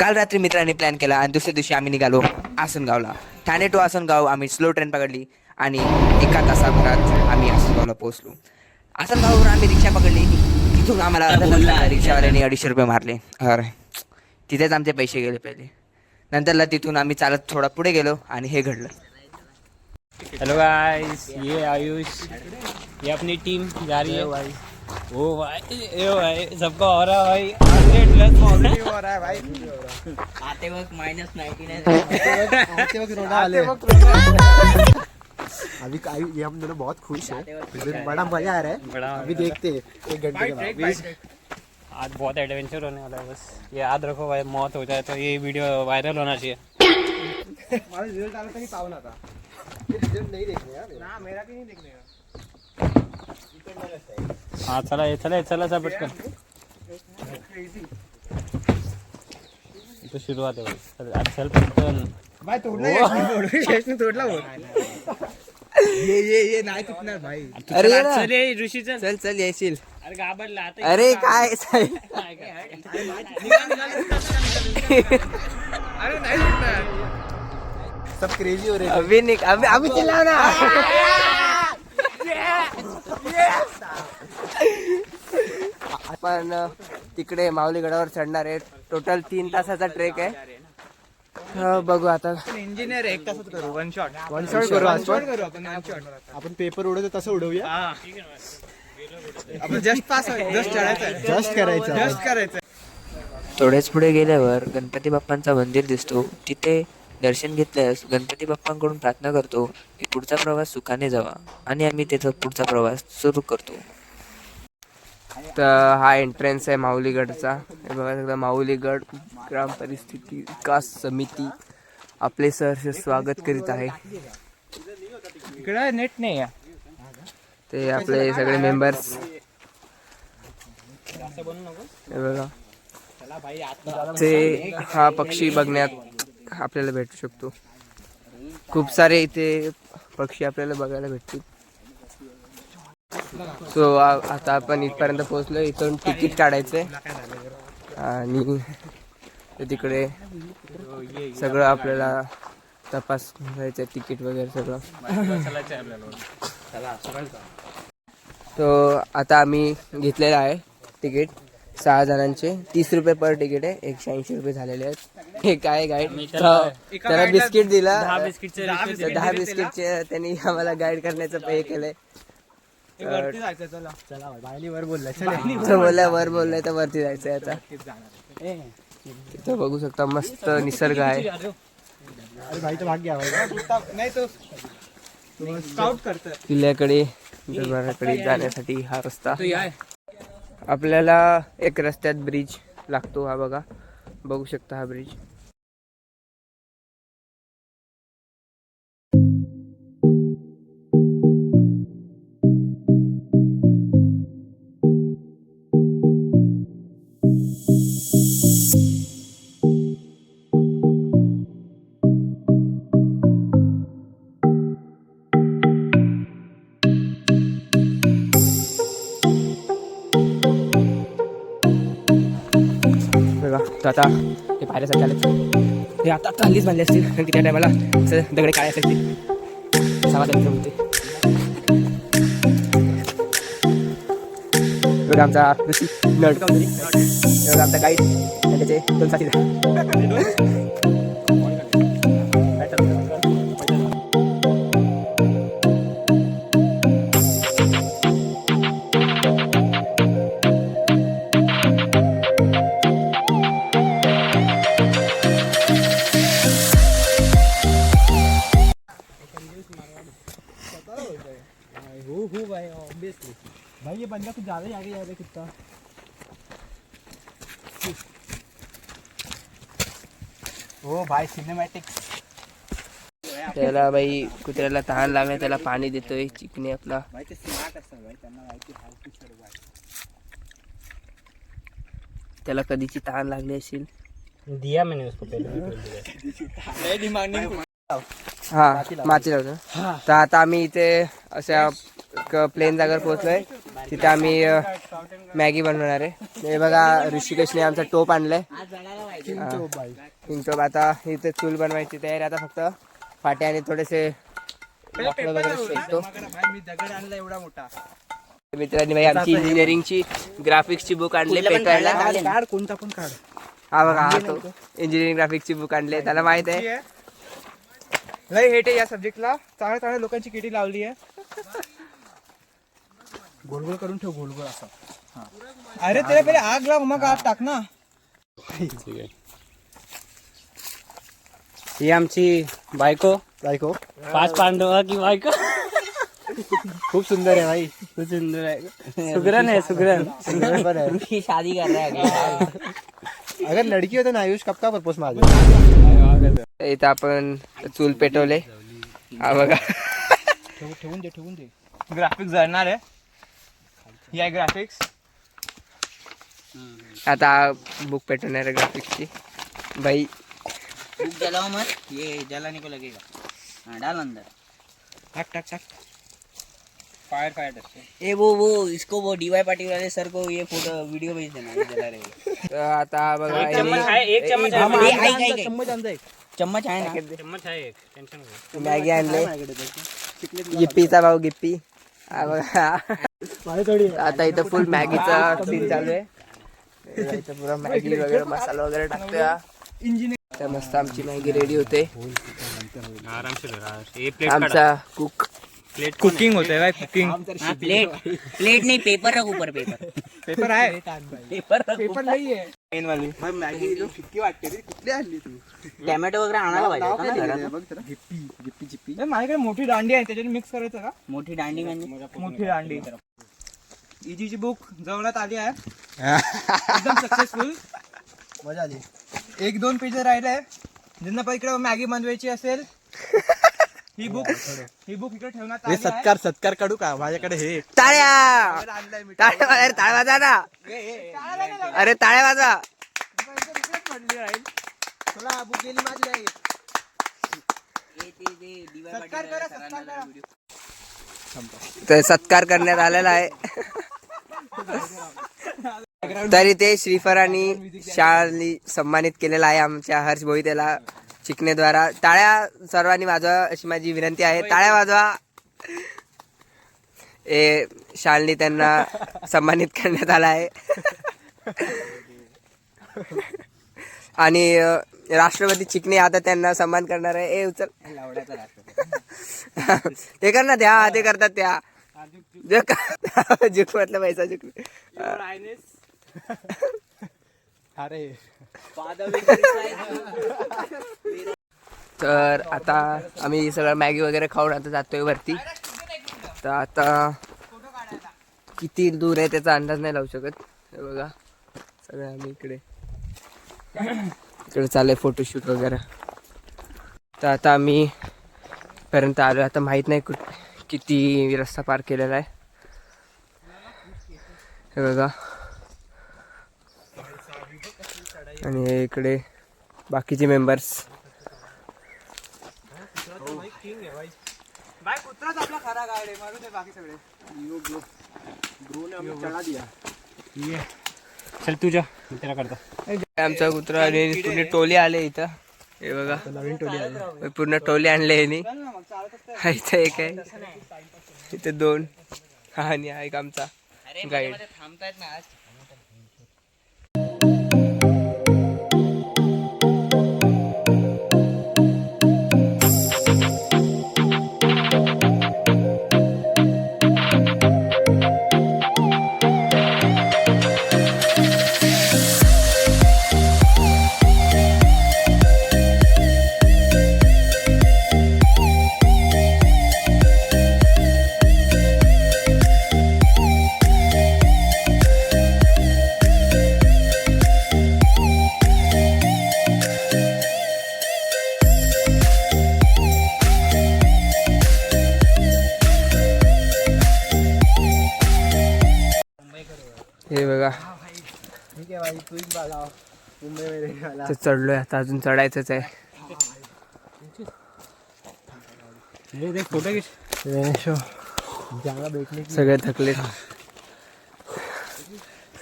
काल रात्री मित्रांनी प्लॅन केला आणि दुसऱ्या दिवशी आम्ही निघालो आसनगावला. ठाणे टू आसनगाव आम्ही स्लो ट्रेन पकडली आणि एका तासाभरात आम्ही आसनगावला पोहोचलो. आसनगाववर आम्ही रिक्षा पकडली. तिथून आम्हाला रिक्षावाल्याने अडीचशे रुपये मारले. अरे तिथेच आमचे पैसे गेले पहिले. नंतरला तिथून आम्ही चालत थोडा पुढे गेलो आणि हे घडलं. हॅलो गाइस ये आयुष. ये अपनी टीम जा रही है. भाई ओ भाई ए भाई सबका हो रहा है भाई? हंड्रेड प्लस ऑलरेडी हो रहा है भाई। आते वक्त मायनस नाईन्टी आते वक्त रोना वाले। अभी अभी ये हम दोनों बहुत खुश हैं। बड़ा मज़ा आ रहा है। बड़ा अभी देखते हैं एक घंटे के बाद। आज बहुत एडवेंचर होने वाला है बस। ये याद रखो भाई मौत हो जाए तो ये वीडियो वायरल होना चाहिए। हमारा रिज़ल्ट आला तरी पाहू नका रिज़ल्ट नहीं देखने यार। ना मेरा भी नहीं देखने हाँ चला ये चला ये चला सा पटकन. तो शुरुआत है भाई चल आज चल पटकन. भाई तोडला यशने तोडला ये ये ये नाही तुटणार भाई. अरे चल. चल ये चल येशील. अरे घाबरला आता अरे काय साहेब अरे नाही तुटणार. सब क्रेजी हो रहे हैं अभी निक अभी अभी चिल्लाओ ना आपण तिकडे माऊली गडावर चढणार आहे टोटल तीन तासाचा ट्रेक आहे. बघू आता. इंजिनियर एक तासात करू. वन शॉट वन शॉट करू आज पण करू आपण वन शॉट आपण पेपर उडवतो तसं उडवूया. आपण जस्ट पास जस्ट चढायचं जस्ट करायचं जस्ट करायचं थोडेच पुढे गेल्यावर गणपती बाप्पांचा मंदिर दिसतो. तिथे दर्शन घेतल्यास गणपती बाप्पांकडून प्रार्थना करतो की पुढचा प्रवास सुखाने जावा आणि आम्ही तिथं पुढचा प्रवास सुरू करतो. तर हा एंट्रन्स आहे माऊलीगडचा. हे बघा सगळं माऊलीगड ग्राम परिस्थिती विकास समिती आपले सहर्ष स्वागत करीत आहे. इकडे नेट नाही आहे. ते आपले सगळे मेंबर्स हे बघा. ते हा पक्षी बघण्यात आपल्याला भेटू शकतो. खूप सारे इथे पक्षी आपल्याला बघायला भेटतील. सो आता आपण इथपर्यंत पोहोचलो. इथून तिकीट काढायचंय. आणि तिकडे सगळं आपल्याला तपास करायचं तिकीट वगैरे सगळं. तो आता आम्ही घेतलेलं आहे तिकीट. सहा जणांचे. तीस रुपये पर तिकीट आहे. एकशे ऐंशी रुपये झालेले आहेत. हे काय गाईड त्याला बिस्किट दिला. दहा बिस्किटचे त्यांनी आम्हाला गाईड करण्याचं पे केलंय. जायचं वर बोललाय. बोलला वर बोललाय. तर वरती जायचंय आता. तिथं बघू शकता मस्त निसर्ग आहे. अरे भाई तो भाग गया भाई. नाही तो स्काउट करत किल्ल्याकडे दरबाराकडे जाण्यासाठी हा रस्ता. आपल्याला एक रस्त्यात ब्रिज लागतो हा बघा. बघू शकता हा ब्रिज बघा. तर आता हे पायऱ्यासाठी आले हे आता आता हल्लीच बांधले असतील. कारण की त्या टायमाला दगडे काय असतील सहा वाजता होते आमचा ऋषी नट आमचा गाईड आणि त्याचे दोन साथीदार. हो भाई सिनेमॅटिक त्याला बाई कुत्र्याला तहान लागले त्याला पाणी देतोय चिकने आपला. भाई भाई. त्याला कधीची तहान लागली असेल? दिया मैंने उसको पहले। डिमांडिंग हा माती लावतो. तर आता आम्ही इथे अशा प्लेन जागेवर पोहोचलोय. तिथे आम्ही मॅगी बनवणार आहे. हे बघा ऋषिकेशने आमचा टोप आणलाय. चिंचोब आता इथे चूल बनवायची तयारी आता फक्त फाटे आणि थोडेसे एवढा. मोठा. मित्रांनी भाई आमची इंजिनिअरिंगची ग्राफिक्सची बुक आणले पेटायला कोणता पण काढ. हा बघा हा तो इंजिनिअरिंग ग्राफिक्सची बुक आणले त्याला माहीत आहे. लय हेट आहे या सब्जेक्टला चांगल्या चांगल्या लोकांची किटी लावली आहे. गोल गोल करून ठेव गोल गोल असं अरे ते पहिले आग लाव मग आग टाक ना. ठीक आहे. ही आमची बायको. ऐको पाच पांडव की बायको? खूप सुंदर आहे भाई. खूप सुंदर आहे. सुगरण आहे सुगरण. पण आहे. शादी कर रहा अगर लड़की हो तो ना आयुष कब का प्रपोज मार इथं आपण चूल पेटवले. हा बघा. ठेवून दे ठेवून दे. ग्राफिक्स जळणार आहे. आहे ग्राफिक्स आता बुक पेटवणार आहे ग्राफिक्सची भाई बुक जलाओ मत. ये जलाने को लगेगा. हाँ डाल अंदर. टाक टाक टाक फायर फायर ए वो वो इसको वो डीवाई पाटिल वाले सर को ये फोटो वीडियो भेज देना ये जला रहे आता बघा एक चम्मच आहे एक चम्मच आहे ए, ऐक, ऐक, ऐक. चम्मच एक चम्मच आहे ना? चम्मच आहे एक. टेन्शन घेऊ मॅगी आणले गिप्पीचा भाऊ गिप्पी हा बघा. आता इथं फुल मॅगीचा सीन चालू आहे इथं पुरा मॅगी वगैरे मसाला वगैरे टाकतोय हा. तर मस्त आमची मॅगी रेडी होते. आमचा कुक प्लेट कुकिंग होते भाई कुकिंग प्लेट प्लेट नहीं पेपर रख ऊपर पेपर पेपर आहे. पेपर पेपर नाही आहे मेन वाली. मॅगी किती वाटते रे. कुठली आणली तू? टॅमॅटो वगैरे आणायला पाहिजे गिप्पी गिप्पी जिप्पी माझ्याकडे मोठी दांडी आहे त्याच्यात मिक्स करायचं का? मोठी दांडी म्हणजे? मोठी दांडी. इजीची बुक जवळात आली आहे. एकदम सक्सेसफुल मजा आली. एक दोन पेज राहिले ज्यांना पण इकडे मॅगी बनवायची असेल ही बुक ही बुक इकडे ठेवण्यात आली आहे. सत्कार काढू का? माझ्याकडे हे टाळ्या! आणलंय मी. टाळ्या अरे टाळ्या वाजा ना! अरे टाळ्या वाजा! इकडेच पडली राहील तुला बुक गेली माझी आहे ये ते- ते DY पाटील सत्कार करा सरांना सत्कार करा. व्हिडिओ तर सत्कार करण्यात आलेला आहे. तरी ते श्रीफरांनी शाळांनी शाळनी सन्मानित केलेला आहे आमच्या हर्ष भोईतेला चिकनेद्वारा टाळ्या सर्वांनी वाजवा अशी माझी विनंती आहे. टाळ्या वाजवा. ए शाळनी त्यांना सन्मानित करण्यात आला आहे. आणि राष्ट्रपती चिकणे आता त्यांना सन्मान करणार आहे. ए उचल. ते करणार ना त्या ते करतात त्या. जुक. जुक. म्हटलं पैसा जुक अरे तर आता आम्ही सगळं मॅगी वगैरे खाऊन आता जातोय वरती. तर आता किती दूर आहे त्याचा अंदाज नाही लावू शकत. हे बघा. सगळं आम्ही इकडे. इकडे चाललंय फोटोशूट वगैरे. तर आता आम्ही पर्यंत आलो आता माहीत नाही कुठ किती रस्ता पार केलेला आहे. हे बघा. आणि हे इकडे बाकीचे मेंबर्स बाय कुत्राच आपला खरा गाड आहे. मारून दे बाकी सगळे. चल तुझ्या आमचा कुत्रा आणि टोले आले इथं. हे बघा. नवीन टोली आली. पूर्ण टोले आणले यांनी. हा इथं एक आहे. इथे दोन. हा आणि हा एक आमचा गाईड थांबतायत ना हे बघा. ठीक आहे भाई तू बघा मुंबई चढलोय आता अजून चढायचंच आहे. फोटो भेटले सगळे थकले.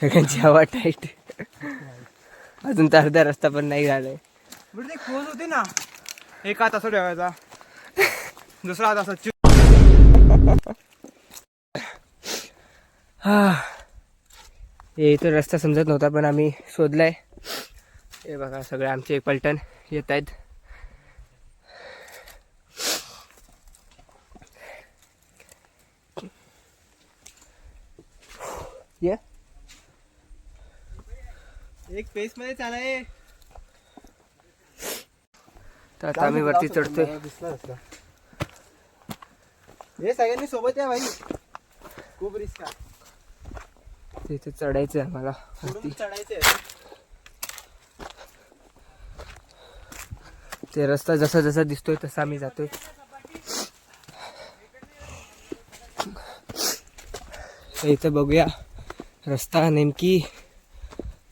सगळ्यांची हवा टाईट अजून तर अर्धा रस्ता पण नाही झालाय. बरं ते पोज होती ना. एक हात असं ठेवायचा. दुसरा हात असा चु- हा. हे इथं रस्ता समजत नव्हता पण आम्ही शोधलाय. हे बघा सगळे आमचे पलटण येत आहेत. ये. एक पेस मध्ये चालाय. तर आता आम्ही वरती चढतोय. हे सगळ्यांनी सोबत या भाई. खूप रिस्क आहे. तिथे चढायचं आहे चढायचे ते रस्ता जसा जसा दिसतोय तसा आम्ही जातोय. इथं बघूया रस्ता नेमकी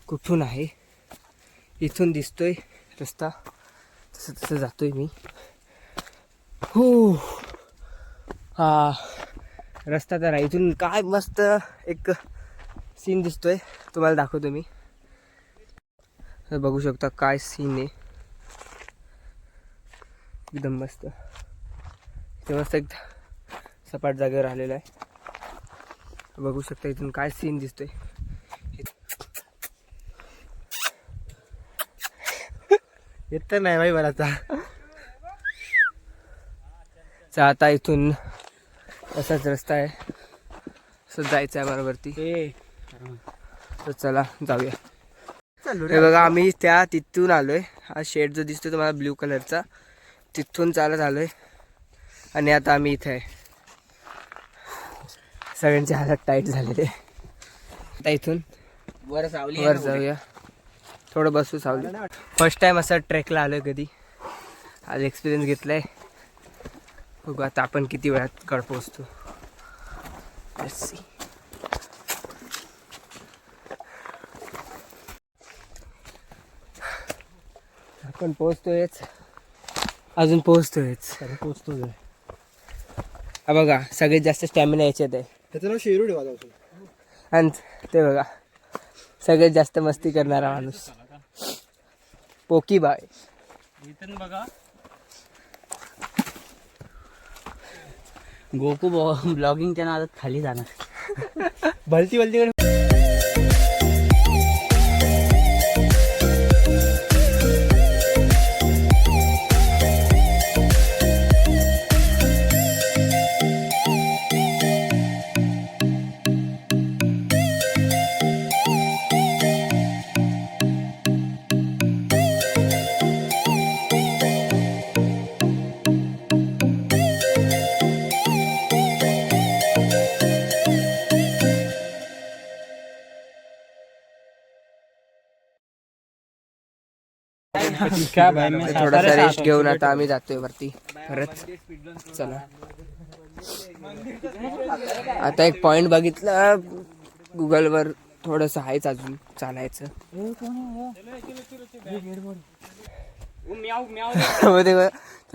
कुठून आहे. इथून दिसतोय रस्ता. तसं तसं जातोय मी. हो. हा. रस्ता तर आहे इथून काय मस्त एक सीन दिसतोय. तुम्हाला दाखवतो मी. बघू शकता काय सीन आहे. एकदम मस्त. ते मस्त एक सपाट जागेवर आलेला आहे. बघू शकता इथून काय सीन दिसतोय. येत तर नाही भाई मला आता. चा आता इथून असाच रस्ता आहे. असं जायचं आहे बरोबरती तर चला जाऊया. हे बघा आम्ही त्या तिथून आलोय. हा शेड जो दिसतो तुम्हाला ब्ल्यू कलरचा. तिथून चालत आलोय. आणि आता आम्ही इथे आहे. सगळ्यांचे हालत टाईट झालेले. आता इथून वर सावली वर जाऊया. थोडं बसू सावली. फर्स्ट टाइम असं ट्रेकला आलोय कधी. आज एक्सपिरियन्स घेतलाय. बघू आता आपण किती वेळात कड पोचतो Let's आपण पोचतोयच अजून पोचतोयच पोचतो हा बघा सगळ्यात जास्त स्टॅमिना याच्यात आहे. त्याचं नाव शेरू ठेवा जाऊ आणि ते बघा सगळ्यात जास्त मस्ती करणारा माणूस. पोकी बाय. इथून बघा. गोकू ब्लॉगिंगच्या नादात खाली जाणार. भलती भलती थोडासा रेस्ट घेऊन आता आम्ही जातोय वरती. परत चला. आता एक पॉइंट बघितला. गुगलवर थोडस आहेच अजून चालायचं.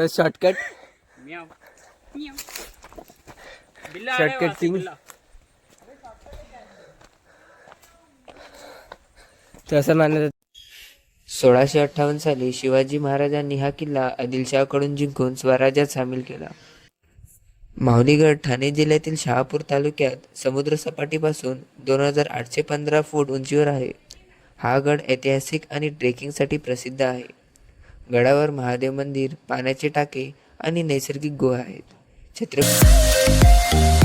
शॉर्टकट शॉर्टकट किंग तसं मानलं सोळाशे अठ्ठावन्न साली शिवाजी महाराजांनी हा किल्ला आदिलशहाकडून जिंकून स्वराज्यात सामील केला. माहुलीगड ठाणे जिल्ह्यातील शहापूर तालुक्यात समुद्रसपाटीपासून दोन हजार आठशे पंधरा फूट उंचीवर आहे. हा गड ऐतिहासिक आणि ट्रेकिंगसाठी प्रसिद्ध आहे. गडावर महादेव मंदिर पाण्याचे टाके आणि नैसर्गिक गुहा आहेत. छत्रपती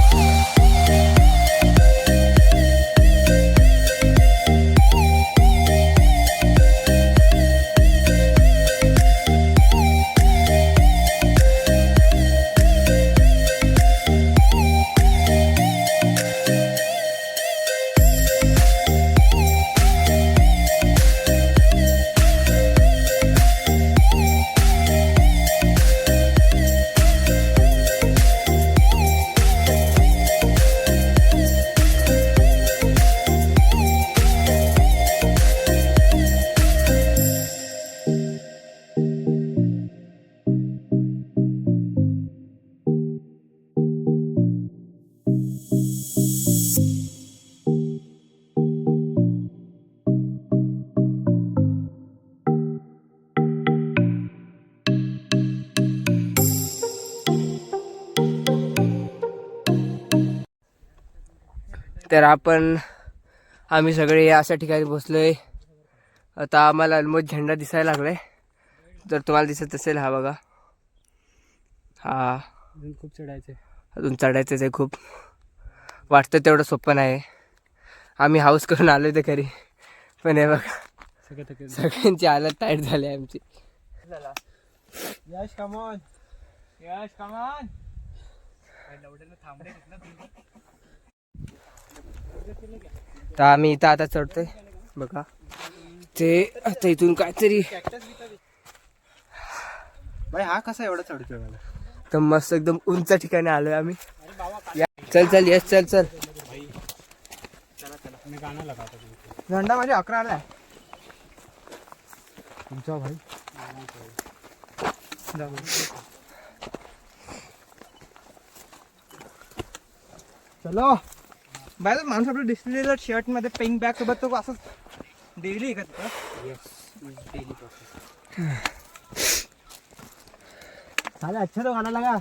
तर आपण आम्ही सगळे या अशा ठिकाणी बसलोय आता आम्हाला ऑलमोस्ट झेंडा दिसायला लागलाय. जर तुम्हाला दिसत असेल हा बघा. हा. खूप चढायचं अजून चढायचंच आहे खूप. वाटतं तेवढं सोपं नाही. आम्ही हाऊस करून आलो ते खरी. पण हे बघा. सगळं सगळ्यांची हालत टाईट झाली आहे आमची. यश कमॉन यश कमॉन तर आम्ही इथं आता चढतोय. बघा. ते आता इथून काहीतरी. भाई हा कसा एवढा चढतोय मला? तर मस्त एकदम उंच ठिकाणी आलोय आम्ही. चल चल यस चल चल. झंडा माझे अकरा आलाय तुमचा भाई. चलो. बाय द माणूस आपलं डिस्प्लेला शर्ट मध्ये पिंक बॅग सोबत तो असं डेली का तिथं? साले अच्छा तो गाना लगा।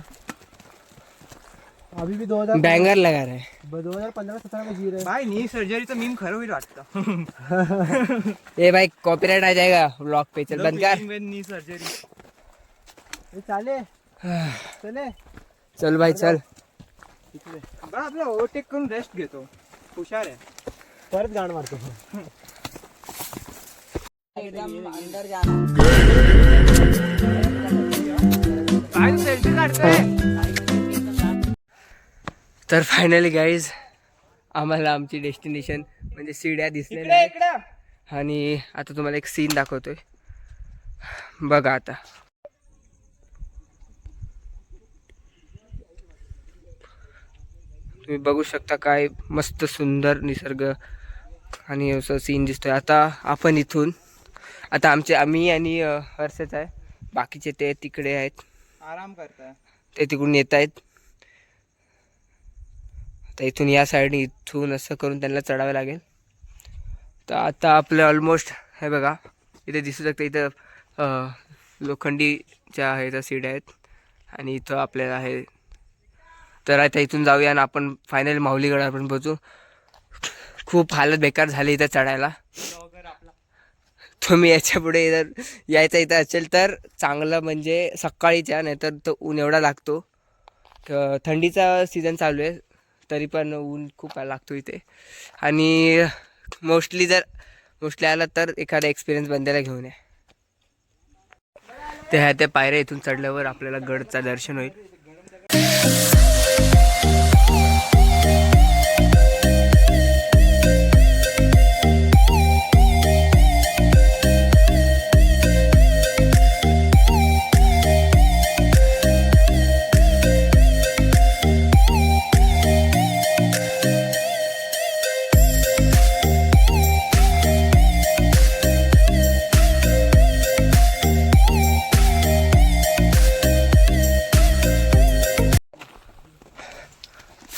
अभी भी दो हज़ार बँगर लगा रे दो हज़ार पंधरा सतरा में जी रहे भाई नी सर्जरीचं मीम खरं होईल वाटतं ए भाई कॉपीराइट आ जाएगा ब्लॉग पे चल बंद कर। नी सर्जरी चाले चले। चल भाई चल बरं आपलं ओव्हरटेक करून रेस्ट घेतो. हुशार आहे. परत गाण मारतो. एकदम अंदर जाना काय सेल्फी काढतोय? तर फायनली गाईज आम्हाला आमची डेस्टिनेशन म्हणजे सीड्या इकडे आणि आता तुम्हाला एक सीन दाखवतोय. बघा आता. तुम्ही बघू शकता काय मस्त सुंदर निसर्ग आणि असं सीन दिसतोय. आता आपण इथून आता आमचे आम्ही आणि हर्षच आहे. बाकीचे ते तिकडे आहेत. आराम करताय. ते तिकडून येत आहेत. तर इथून या साईडने इथून असं करून त्यांना चढावं लागेल. तर आता आपलं ऑलमोस्ट हे बघा इथे दिसू शकतं इथं लोखंडीच्या आहेत त्या सीड्या आहेत. आणि इथं आपल्याला आहे तर आता इथून जाऊया आणि आपण फायनल माऊलीगड आपण पोचू खूप हालत बेकार झाली इथं चढायला. तुम्ही याच्यापुढे जर यायचं इथं असेल तर चांगलं म्हणजे सकाळीच्या नाहीतर तो ऊन एवढा लागतो. थंडीचा सीझन चालू आहे तरी पण ऊन खूप लागतो इथे. आणि मोस्टली जर मोस्टली आला तर एखादा एक्सपिरियन्स बंद्याला घेऊन या. ते ह्या त्या पायऱ्या इथून चढल्यावर आपल्याला गडचं दर्शन होईल.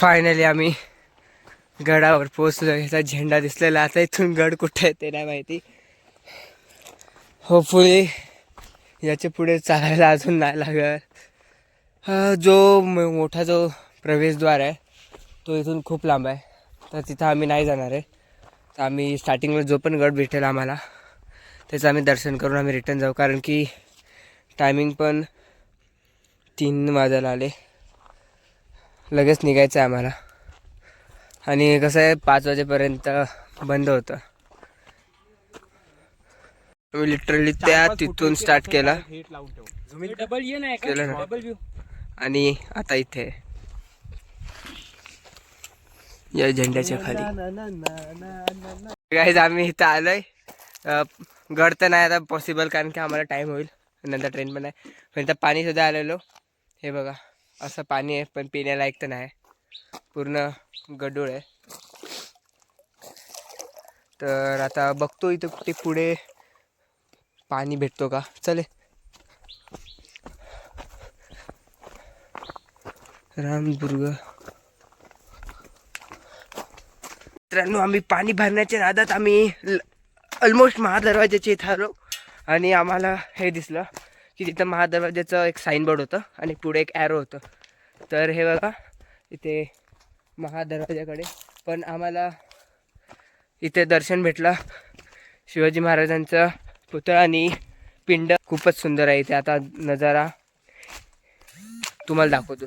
फायनली आम्ही गडावर पोचलो याचा झेंडा दिसलेला. आता इथून गड कुठे आहे ते नाही माहिती. होपफुली याच्यापुढे चालायला अजून नाही लागत हा, जो मोठा जो प्रवेशद्वार आहे तो इथून खूप लांब आहे. तर तिथं आम्ही नाही जाणार आहे. तर आम्ही स्टार्टिंगला जो पण गड भेटेल आम्हाला त्याचं आम्ही दर्शन करून आम्ही रिटर्न जाऊ. कारण की टायमिंग पण तीन वाजायला आले. लगेच निघायचं आहे आम्हाला. आणि कसं आहे पाच वाजेपर्यंत बंद होतं. मी लिटरली त्या तिथून स्टार्ट केला ना आणि आता इथे. या झेंड्याच्या खाली. गाईज आम्ही इथं आलोय. गड तर नाही आता पॉसिबल कारण की आम्हाला टाईम होईल. नंतर ट्रेन पण आहे. पण इथं पाणी सुद्धा आलेलो. हे बघा. असं पाणी आहे पण पिण्यालायक तर नाही. पूर्ण गडूळ आहे. तर आता बघतो इथं कुठे पुढे पाणी भेटतो का? चले रामदुर्ग. मित्रांनो आम्ही पाणी भरण्याच्या नादात आम्ही ऑलमोस्ट महादरवाज्याच्या इथं आलो. आणि आम्हाला हे दिसलं. की तिथं महादरवाज्याचं एक साईनबोर्ड होतं आणि पुढे एक ॲरो होतं. तर हे बघा इथे महादरवाज्याकडे पण आम्हाला इथे दर्शन भेटलं. शिवाजी महाराजांचं पुतळा आणि पिंड खूपच सुंदर आहे इथे. आता नजारा तुम्हाला दाखवतो.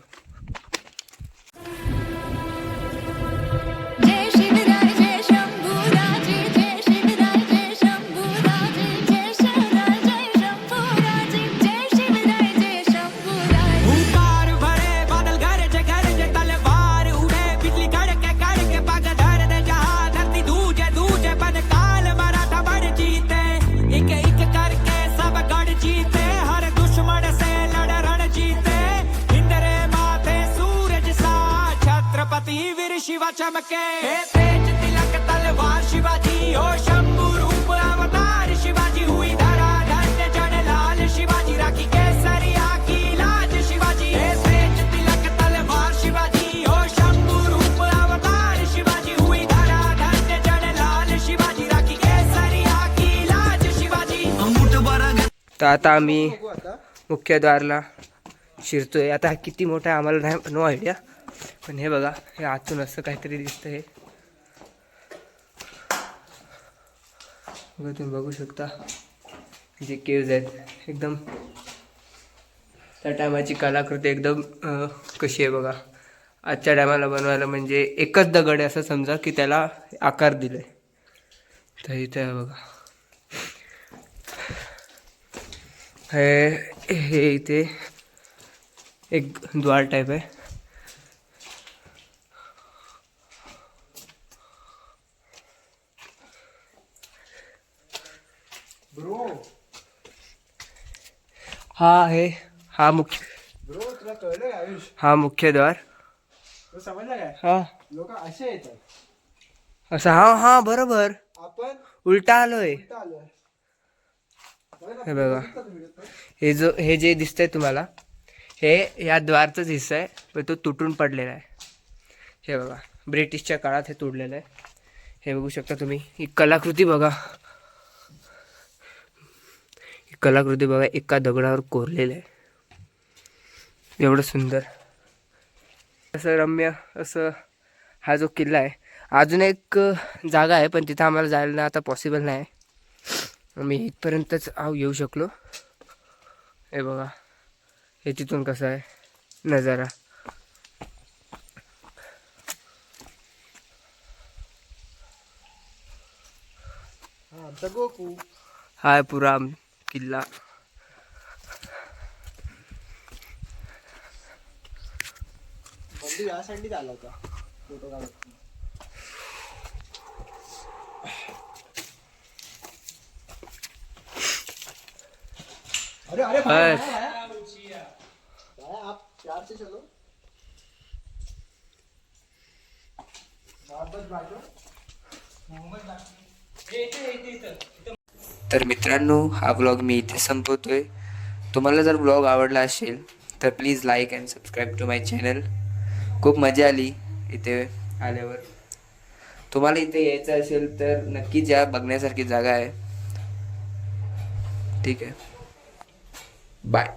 शिवा चमके. हे तेज तिलक तलवार शिवाजी ओ शंभू रूप अवतार शिवाजी हुई धरा धन्य जन लाल शिवाजी राखी केसरिया की लाज शिवाजी. हे तेज तिलक तलवार शिवाजी ओ शंभू रूप अवतार शिवाजी हुई धरा धन्य जन लाल शिवाजी राखी केसरिया की लाज शिवाजी. तर आता आम्ही मुख्य द्वारला शिरतोय. आता हा किती मोठा आहे आम्हाला नाही नो आयडिया पण हे बघा हे आतून असं काहीतरी दिसतं हे. बघा तुम्ही बघू शकता. जे केव्ज आहेत एकदम त्या टायमाची कलाकृती एकदम कशी आहे बघा. आजच्या टायमाला बनवायला म्हणजे एकच दगड आहे असं समजा की त्याला आकार दिलाय. तर इथे आहे बघा. हे हे इथे एक द्वार टाईप आहे. हा आहे हा मुख्य ब्रो तुला कळलं आयुष? हा मुख्य द्वार तो समजला काय? हा. लोक असे येतात. असं हा हा बरोबर. आपण उलटा आलोय. हे बघा. हे जो हे जे दिसतंय तुम्हाला हे या द्वारचाच हिस्सा आहे पण तो तुटून पडलेला आहे. हे बघा ब्रिटिशच्या काळात हे तोडलेलं आहे. हे बघू शकता तुम्ही. ही कलाकृती बघा. कलाकृती बघा एका दगडावर कोरलेलं आहे. एवढं सुंदर. असं रम्य असं हा जो किल्ला आहे अजून एक जागा आहे पण तिथं आम्हाला जायला आता पॉसिबल नाही. मी इथपर्यंतच आव येऊ शकलो. हे बघा. हे तिथून कसं आहे? नजारा. हा आमचा गोकू हा आहे पुरा किल्ला. बंधू या साईडनीच आला होता. फोटो काढत अरे अरे भाई. भाई, आप प्यार से चलो. मोहब्बत बांटो तर मित्रांनो हा ब्लॉग मी इथे संपवतोय. तुम्हाला जर ब्लॉग आवडला असेल तर please like and subscribe to my channel खूप मजा आली इथे आल्यावर. तुम्हाला इथे यायचं असेल तर नक्कीच या बघण्यासारखी जागा आहे. ठीक आहे. बाय